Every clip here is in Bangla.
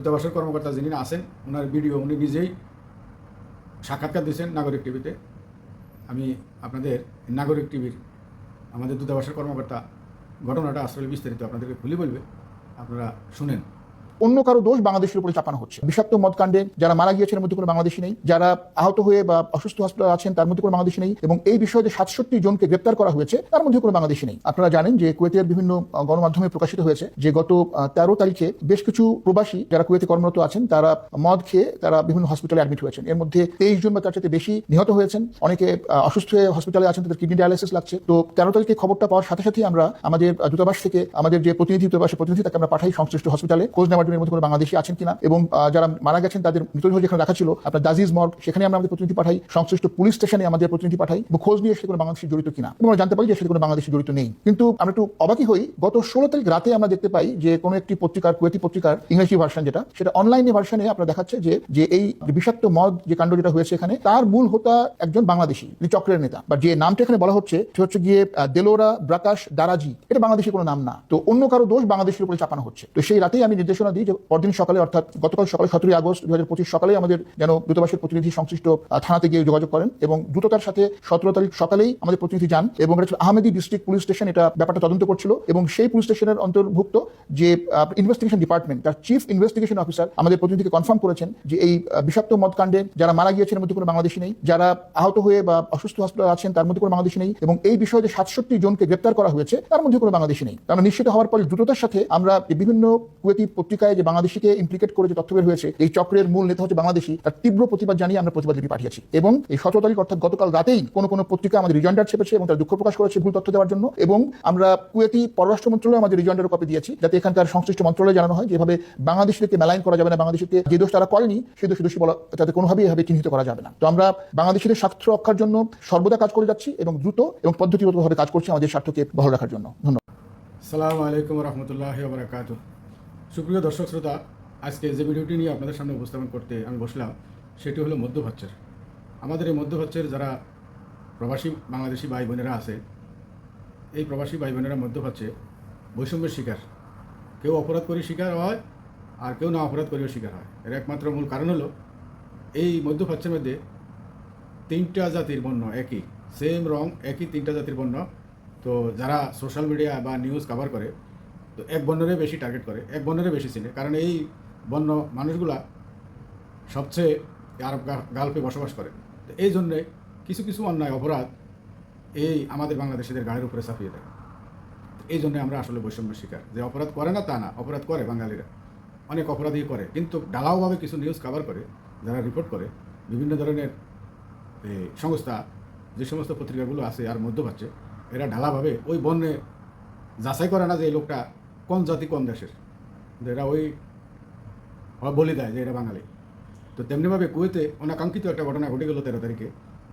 দূতাবাসের কর্মকর্তা যিনি আছেন, ওনার ভিডিও উনি নিজেই সাক্ষাৎকার দিয়েছেন নাগরিক টিভিতে। আমি আপনাদের নাগরিক টিভির আমাদের দূতাবাসের কর্মকর্তা ঘটনাটা আসলে বিস্তারিত আপনাদেরকে খুলে বলবে। আপনারা শুনেন। অন্য কারও দোষ বাংলাদেশের উপরে চাপানো হচ্ছে। বিষাক্ত মদ কাণ্ডে যারা মারা গিয়েছেন মধ্যে কোনো বাংলাদেশি নেই, যারা আহত হয়ে বা অসুস্থ হসপিটাল আছেন তার মধ্যে কোনো বাংলাদেশি নেই এবং এই বিষয়ে যে সাতষট্টি জনকে গ্রেপ্তার করা হয়েছে তার মধ্যে কোনো বাংলাদেশি নেই। আপনারা জানেন যে কুয়েতের বিভিন্ন গণমাধ্যমে প্রকাশিত হয়েছে যে গত তেরো তারিখে বেশ কিছু প্রবাসী যারা কুয়েতে কর্মরত আছেন তারা মদ খেয়ে তারা বিভিন্ন হসপিটালে অ্যাডমিট হয়েছেন। এর মধ্যে তেইশ জন বা তার চাইতে বেশি নিহত হয়েছেন। অনেকে অসুস্থ হয়ে হসপিটালে আছেন, তাদের কিডনি ডায়ালিসিস লাগছে। তো তেরো তারিখে খবরটা পাওয়ার সাথে সাথে আমরা আমাদের দূতাবাস থেকে আমাদের যে প্রতিনিধি, দূতাবাসের প্রতিনিধি তাকে আমরা পাঠাই সংশ্লিষ্ট হসপিটালে খোঁজ নেওয়ার এর মধ্যে কোনো বাংলাদেশি আছেন কিনা? এবং যারা মারা গেছেন, তাদের মৃতদেহ যেখানে রাখা ছিল, আপনার দাজিজ মর্গ, সেখানে আমরা আমাদের প্রতিনিধি পাঠাই, সংশ্লিষ্ট পুলিশ স্টেশনে আমাদের প্রতিনিধি পাঠাই খোঁজ নিয়ে কোনো বাংলাদেশি জড়িত কিনা? এবং আমরা জানতে পারি যে সেটা কোনো বাংলাদেশি জড়িত নেই। কিন্তু আমরা একটু অবাকি হই, গত ষোলো তারিখ রাতে আমরা দেখতে পাই যে কোনো একটি পত্রিকার, কুয়েতি পত্রিকার ইংরেজি ভার্সন যেটা, সেটা অনলাইনে ভার্সনে আপনার দেখাচ্ছে যে যে এই বিষাক্ত মদ যে কাণ্ড যেটা হয়েছে এখানে, তার মূল হোতা একজন বাংলাদেশি চক্রের নেতা। বা যে নামটা এখানে বলা হচ্ছে সে হচ্ছে গিয়ে দেলোরা ব্রাকাশ দারাজি। এটা বাংলাদেশের কোনো নাম না। তো অন্য কারও দোষ বাংলাদেশের উপরে চাপানো হচ্ছে। তো সেই রাতেই আমি নির্দেশনা যে পরদিন সকালে, অর্থাৎ গতকাল সকালে সতেরোই আগস্ট দু হাজার পঁচিশ সকালে আমাদের যেন দূতাবাসের প্রতিনিধি সংশ্লিষ্ট থানাতে গিয়ে যোগাযোগ করেন এবং দ্রুততার সাথে সতেরো তারিখ সকালেই আমাদের প্রতিনিধি যান এবং এটা আহমেদি ডিস্ট্রিক্ট পুলিশ স্টেশন, এটা ব্যাপারটা তদন্ত করছিল এবং সেই পুলিশ স্টেশনের অন্তর্ভুক্ত যে ইনভেস্টিগেশন ডিপার্টমেন্ট তার চিফ ইনভেস্টিগেশন অফিসার আমাদের প্রতিনিধিকে কনফার্ম করেছেন যে এই বিষাক্ত মদ কাণ্ডে যারা মারা গিয়েছেন মধ্যে কোনো বাংলাদেশি নেই, যারা আহত হয়ে বা অসুস্থ হসপিটাল আছেন তার মধ্যে কোনো বাংলাদেশি নেই এবং এই বিষয়ে যে সাতষট্টি জনকে গ্রেপ্তার করা হয়েছে তার মধ্যে কোনো বাংলাদেশি নেই। আমরা নিশ্চিত হওয়ার পরে দ্রুততার সাথে আমরা বিভিন্ন কুয়েতি পত্রিকায় যে বাংলাদেশিকে ইমপ্লিকেট করে যে তথ্য বের হয়েছে, এই চক্রের মূল নেতা হচ্ছে বাংলাদেশি, তার তীব্র প্রতিবাদ জানিয়ে আমরা প্রতিবাদ লিপি পাঠিয়েছি। এবং এই সতেরো তারিখ অর্থাৎ গতকাল রাতেই কোনো কোনো পত্রিকা আমাদের রিজয়েন্ডার ছেপেছে এবং তারা দুঃখ প্রকাশ করেছে ভুল তথ্য দেওয়ার জন্য এবং আমরা কুয়েতি পররাষ্ট্র মন্ত্রণালয় আমাদের রিজয়েন্ডার কপি দিয়েছি, যাতে এখানকার সংশ্লিষ্ট মন্ত্রণালয়ে জানানো হয় যেভাবে বাংলাদেশিদেরকে মেলাইন করা যাবে না বাংলাদেশিকে যে দোষ তারা করেনি, সেই দোষী দোষী বলা, তাদের কোনোভাবেই এভাবে চিহ্নিত করা যাবে না। তো আমরা বাংলাদেশিদের স্বার্থ রক্ষার জন্য সর্বদা কাজ করে যাচ্ছি এবং দ্রুত এবং পদ্ধতিগতভাবে কাজ করছি আমাদের স্বার্থকে বহাল রাখার জন্য। ধন্যবাদ। সালামু আলাইকুম রহমতুল্লাহ বারাকাত সুপ্রিয় দর্শক শ্রোতা, আজকে যে ভিডিওটি নিয়ে আপনাদের সামনে উপস্থাপন করতে আমি বসলাম, সেটি হলো মধ্যপ্রাচ্যের। আমাদের এই মধ্যপ্রাচ্যের যারা প্রবাসী বাংলাদেশি ভাই বোনেরা আছে, এই প্রবাসী ভাই বোনেরা মধ্যপ্রাচ্যে বৈষম্যের শিকার। কেউ অপরাধ করে শিকার হয়, আর কেউ না অপরাধ করেও শিকার হয়। এর একমাত্র মূল কারণ হলো, এই মধ্যপ্রাচ্যের মধ্যে তিনটা জাতির বর্ণ একই সেম রং একই তিনটা জাতির বর্ণ। তো যারা সোশ্যাল মিডিয়া বা নিউজ কভার করে তো এক বর্ণরে বেশি টার্গেট করে, এক বর্ণরে বেশি চিনে। কারণ এই বন্য মানুষগুলা সবচেয়ে আরব গালফে বসবাস করে। তো এই জন্যে কিছু কিছু অন্যায় অপরাধ এই আমাদের বাংলাদেশিদের গাড়ির উপরে চাপিয়ে দেয়। এই জন্য আমরা আসলে বৈষম্যের শিকার। যে অপরাধ করে না তা না, অপরাধ করে বাঙালিরা। অনেক অপরাধই করে, কিন্তু ঢালাওভাবে কিছু নিউজ কভার করে, যারা রিপোর্ট করে, বিভিন্ন ধরনের সংস্থা, যে সমস্ত পত্রিকাগুলো আছে আর মধ্যপ্রাচ্যে, এরা ঢালাভাবে ওই বন্যে যাচাই করে না যে এই লোকটা কোন জাতি কোন দেশের? এরা ওই বলি দেয় যে এরা বাঙালি। তো তেমনিভাবে কুয়েতে অনাকাঙ্ক্ষিত একটা ঘটনা ঘটে গেল তেরো তারিখে,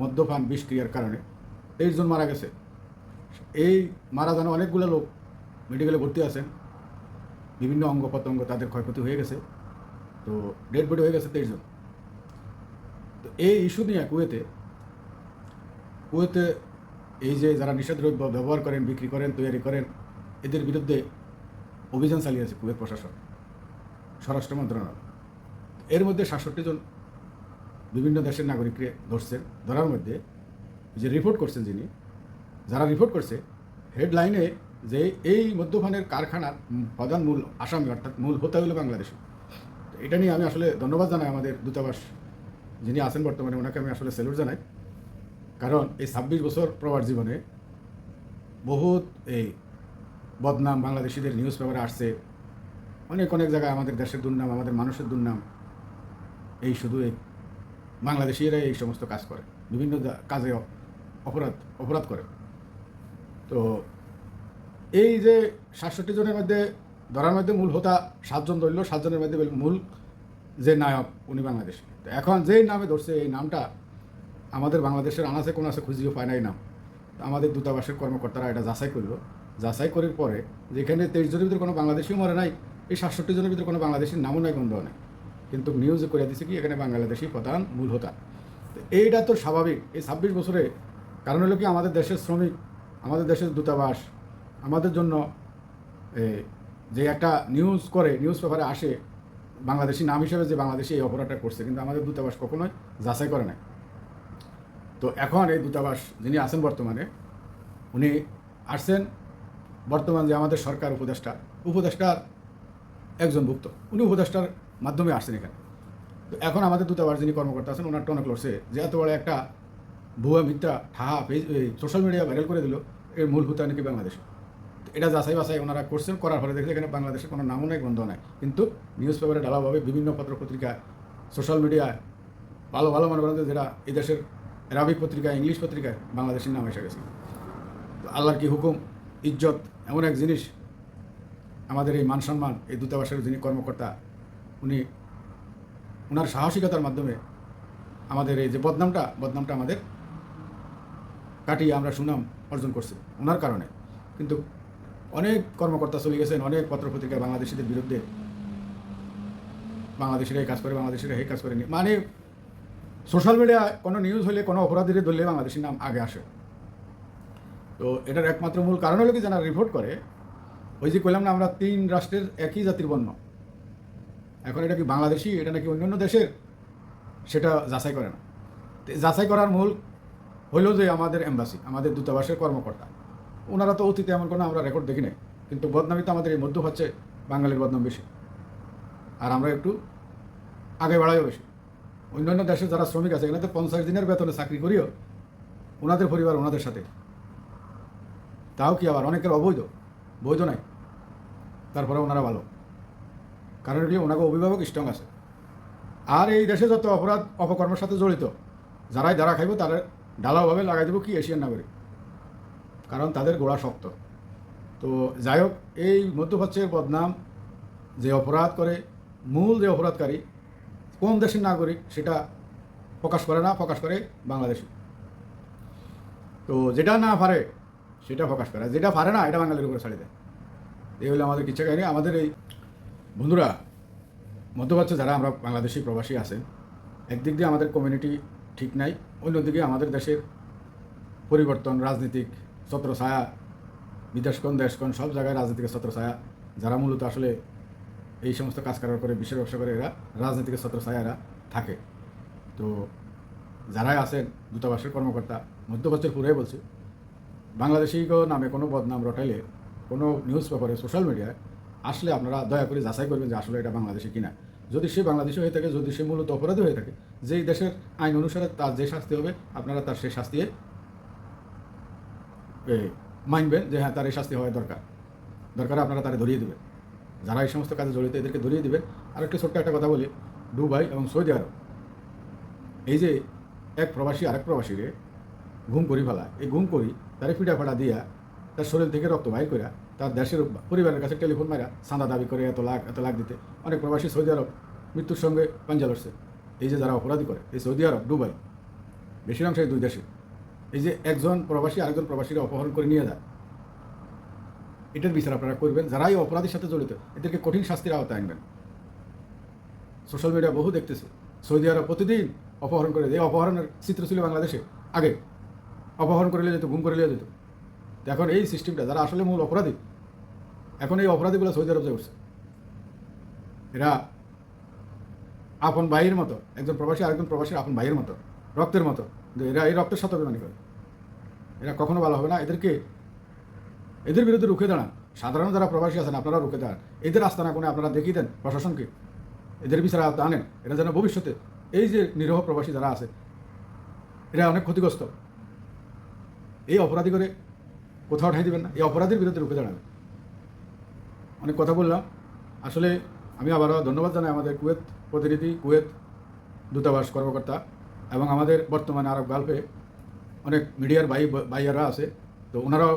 মদ্যপান, বিষক্রিয়ার কারণে। তেইশ জন মারা গেছে। এই মারা যাওয়া অনেকগুলো লোক মেডিকেলে ভর্তি আছেন। বিভিন্ন অঙ্গ প্রত্যঙ্গ তাদের ক্ষয়ক্ষতি হয়ে গেছে। তো ডেড বডি হয়ে গেছে তেইশ জন। তো এই ইস্যু নিয়ে কুয়েতে কুয়েতে এই যে যারা নিষেধদ্রব্য ব্যবহার করেন, বিক্রি করেন তৈরি করেন, এদের বিরুদ্ধে অভিযান চালিয়েছে কুয়েত প্রশাসন, স্বরাষ্ট্র মন্ত্রণালয়। এর মধ্যে সাতষট্টি জন বিভিন্ন দেশের নাগরিককে ধরছেন। ধরার মধ্যে যে রিপোর্ট করছেন যিনি, যারা রিপোর্ট করছে হেডলাইনে যে এই মদ্যপানের কারখানার প্রধান মূল আসামি, অর্থাৎ মূল হোতা হলো বাংলাদেশি। এটা নিয়ে আমি আসলে ধন্যবাদ জানাই আমাদের দূতাবাস যিনি আছেন বর্তমানে, ওনাকে আমি আসলে স্যালুট জানাই। কারণ এই ছাব্বিশ বছর প্রবাস জীবনে বহুত এই বদনাম বাংলাদেশিদের নিউজ পেপারে আসছে। অনেক অনেক জায়গায় আমাদের দেশের দুর্নাম, আমাদের মানুষের দুর্নাম। এই শুধু এই বাংলাদেশিরা এই সমস্ত কাজ করে। বিভিন্ন কাজে অপরাধ অপরাধ করে। তো এই যে সাতষট্টি জনের মধ্যে ধরার মধ্যে মূল হোতা সাতজন ধরল, সাতজনের মধ্যে মূল যে নায়ক, উনি বাংলাদেশি। তো এখন যেই নামে ধরছে, এই নামটা আমাদের বাংলাদেশের আনাচে কোন আছে খুঁজিও পায় নাই নাম। তো আমাদের দূতাবাসের কর্মকর্তারা এটা যাচাই করল। যাচাই করার পরে যেখানে তেইশ জনের ভিতরে কোনো বাংলাদেশিও মরে নাই, এই সাতষট্টি জনের ভিতরে কোনো বাংলাদেশির নামও নাই গন্ধ নেই। কিন্তু নিউজে করে দিছে কি, এখানে বাংলাদেশি প্রধান মূল হোতা। এইটা তো স্বাভাবিক। এই ছাব্বিশ বছরে কারণ হলো কি, আমাদের দেশের শ্রমিক, আমাদের দেশের দূতাবাস, আমাদের জন্য যে একটা নিউজ করে নিউজ পেপারে আসে, বাংলাদেশি নাম হিসেবে যে বাংলাদেশি এই অপরাধটা করছে, কিন্তু আমাদের দূতাবাস কখনোই যাচাই করে নাই। তো এখন এই দূতাবাস যিনি আছেন বর্তমানে, উনি আসছেন বর্তমান যে আমাদের সরকার উপদেষ্টা, উপদেষ্টার একজন ভুক্ত, উনি উপদেষ্টার মাধ্যমে আসছেন এখানে। তো এখন আমাদের দূতাবাস যিনি কর্মকর্তা আছেন, ওনার টনক লড়ছে যে এত বড় একটা ভুয়া মিথ্যা ঠাহা পেজ সোশ্যাল মিডিয়া ভাইরাল করে দিল, এর মূল ভূতা নাকি বাংলাদেশ। এটা যাচাই বাছাই ওনারা করছেন, করার ফলে দেখলে এখানে বাংলাদেশের কোনো নামও নাই গন্ধ নাই। কিন্তু নিউজ পেপারে ডালাভাবে বিভিন্ন পত্র পত্রিকা সোশ্যাল মিডিয়ায় ভালো ভালো মনে করেন যেটা এই দেশের অ্যারাবিক পত্রিকা, ইংলিশ পত্রিকায় বাংলাদেশের নাম এসে গেছে। আল্লাহর কি হুকুম? ইজ্জত এমন এক জিনিস, আমাদের এই মান সম্মান, এই দূতাবাসের যিনি কর্মকর্তা, উনি ওনার সাহসিকতার মাধ্যমে আমাদের এই যে বদনামটা বদনামটা আমাদের কাটিয়ে আমরা সুনাম অর্জন করছি ওনার কারণে। কিন্তু অনেক কর্মকর্তা চলে গেছেন, অনেক পত্রপত্রিকা বাংলাদেশিদের বিরুদ্ধে। বাংলাদেশের এই কাজ করে, বাংলাদেশের এই কাজ করেনি মানে সোশ্যাল মিডিয়া কোনো নিউজ হলে, কোনো অপরাধীদের ধরলে বাংলাদেশের নাম আগে আসে। তো এটার একমাত্র মূল কারণ হলো কি, যারা রিপোর্ট করে, ওই যে কইলাম না আমরা তিন রাষ্ট্রের একই জাতির বর্ণ। এখন এটা কি বাংলাদেশি, এটা নাকি অন্যান্য দেশের? সেটা যাচাই করে না। যাচাই করার মূল হইল যে আমাদের এম্বাসি আমাদের দূতাবাসের কর্মকর্তা। ওনারা তো অতীতে এমন কোনো আমরা রেকর্ড দেখি নাই কিন্তু বদনামি তো আমাদের এই মধ্য হচ্ছে বাঙালির বদনাম বেশি। আর আমরা একটু আগে বাড়াইও বেশি। অন্যান্য দেশে যারা শ্রমিক আছে এখানে তো পঞ্চাশ দিনের বেতনে চাকরি করিও, ওনাদের পরিবার ওনাদের সাথে। তাও কি আবার অনেকের অবৈধ? বৈধ নাই। তারপরে ওনারা ভালো। কারণ কি, ওনাকে অভিভাবক স্ট্রং আছে। আর এই দেশে যত অপরাধ, অপকর্মের সাথে জড়িত, যারাই দ্বারা খাইব তারা ঢালাওভাবে লাগাই দেবো কি এশিয়ান নাগরিক? কারণ তাদের গোড়া শক্ত। তো যাই হোক, এই মধ্যপ্রাচ্যের বদনাম যে অপরাধ করে, মূল যে অপরাধকারী, কোন দেশের নাগরিক সেটা প্রকাশ করে না, প্রকাশ করে বাংলাদেশি তো যেটা না পারে সেটা প্রকাশ করে। যেটা পারে না, এটা বাঙালির উপরে ছাড়ি দেয়। এই হলো আমাদের কিচ্ছা কাহিনী। আমাদের এই বন্ধুরা, মধ্যপ্রাচ্য যারা আমরা বাংলাদেশি প্রবাসী আছেন একদিক দিয়ে আমাদের কমিউনিটি ঠিক নাই, অন্যদিকে আমাদের দেশের পরিবর্তন, রাজনীতিক ছত্রছায়া, বিদেশকন, দেশকন, সব জায়গায় রাজনীতিকের ছত্রছায়া, যারা মূলত আসলে এই সমস্ত কাজ করার করে, বিশ্বের ব্যবসা করে, এরা রাজনীতিকের ছত্রছায়া এরা থাকে। তো যারাই আছেন, দূতাবাসের কর্মকর্তা, মধ্যপ্রাচ্যের পুরাই বলছি বাংলাদেশি নামে কোনো বদনাম রটাইলে কোনো নিউজ পেপারে, সোশ্যাল মিডিয়ায় আসলে আপনারা দয়া করে যাচাই করবেন যে আসলে এটা বাংলাদেশি কিনা। যদি সে বাংলাদেশি হয়ে থাকে, যদি সে মূলত অপরাধী হয়ে থাকে, যেই দেশের আইন অনুসারে তার যে শাস্তি হবে, আপনারা তার সেই শাস্তি মানবেন যে হ্যাঁ তার এই শাস্তি হওয়া দরকার। দরকার আপনারা তারে ধরিয়ে দেবেন। যারা এই সমস্ত কাজে জড়িত, এদেরকে ধরিয়ে দেবেন। আর একটু ছোট্ট একটা কথা বলি, দুবাই এবং সৌদি আরব। এই যে এক প্রবাসী, আরেক প্রবাসীরে ঘুম করি ফেলা এই ঘুম করি, তারে পিঠা ফাটা দিয়া তার শরীর থেকে রক্ত বাইর করে তার দেশের পরিবারের কাছে টেলিফোন মারা চাঁদা দাবি করে এত লাখ এত লাখ দিতে। অনেক প্রবাসী সৌদি আরব মৃত্যুর সঙ্গে পাঞ্জা লড়ছে। এই যে যারা অপরাধী করে, এই সৌদি আরব, দুবাই, বেশিরভাগ এই দুই দেশে এই যে একজন প্রবাসী আরেকজন প্রবাসীরা অপহরণ করে নিয়ে যায়, এটার বিচার আপনারা করবেন। যারাই অপরাধীর সাথে জড়িত, এদেরকে কঠিন শাস্তির আওতায় আনবেন। সোশ্যাল মিডিয়া বহু দেখতেছে, সৌদি আরব প্রতিদিন অপহরণ করে এই অপহরণের চিত্র ছিল বাংলাদেশে আগে। অপহরণ করে যেত, গুম করে নিয়ে যেত। এখন এই সিস্টেমটা যারা আসলে মূল অপরাধী, এখন এই অপরাধীগুলো সৌদি আরব উঠছে এরা আপন ভাইয়ের মতো, একজন প্রবাসী, আরেকজন প্রবাসী আপন ভাইয়ের মতো, রক্তের মতো। কিন্তু এরা এই রক্তের সাথে অভিমানী করে এরা কখনো ভালো হবে না। এদেরকে, এদের বিরুদ্ধে রুখে দাঁড়ান। সাধারণ যারা প্রবাসী আছেন, আপনারা রুখে দাঁড়ান। এদের আস্তানা কোণে আপনারা দেখিয়ে দেন প্রশাসনকে। এদের বিচারে আনেন। এরা যেন ভবিষ্যতে, এই যে নিরহ প্রবাসী যারা আছে, এরা অনেক ক্ষতিগ্রস্ত। এই অপরাধী করে কোথাও ঠাই দিবেন না। এই অপরাধীর বিরুদ্ধে রুখে দাঁড়াবেন। অনেক কথা বললাম। আসলে আমি আবারও ধন্যবাদ জানাই আমাদের কুয়েত প্রতিনিধি, কুয়েত দূতাবাস কর্মকর্তা এবং আমাদের বর্তমানে আরব গালফে অনেক মিডিয়ার ভাই, ভাইয়ারা আছে। তো ওনারাও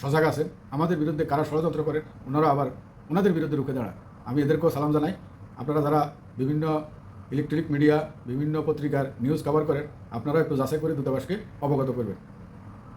সজাগ আছেন। আমাদের বিরুদ্ধে কারা ষড়যন্ত্র করেন ওনারা আবার ওনাদের বিরুদ্ধে রুখে দাঁড়ান। আমি এদেরকেও সালাম জানাই। আপনারা যারা বিভিন্ন ইলেকট্রিক মিডিয়া বিভিন্ন পত্রিকার নিউজ কভার করেন আপনারা একটু যাচাই করে দূতাবাসকে অবগত করবেন।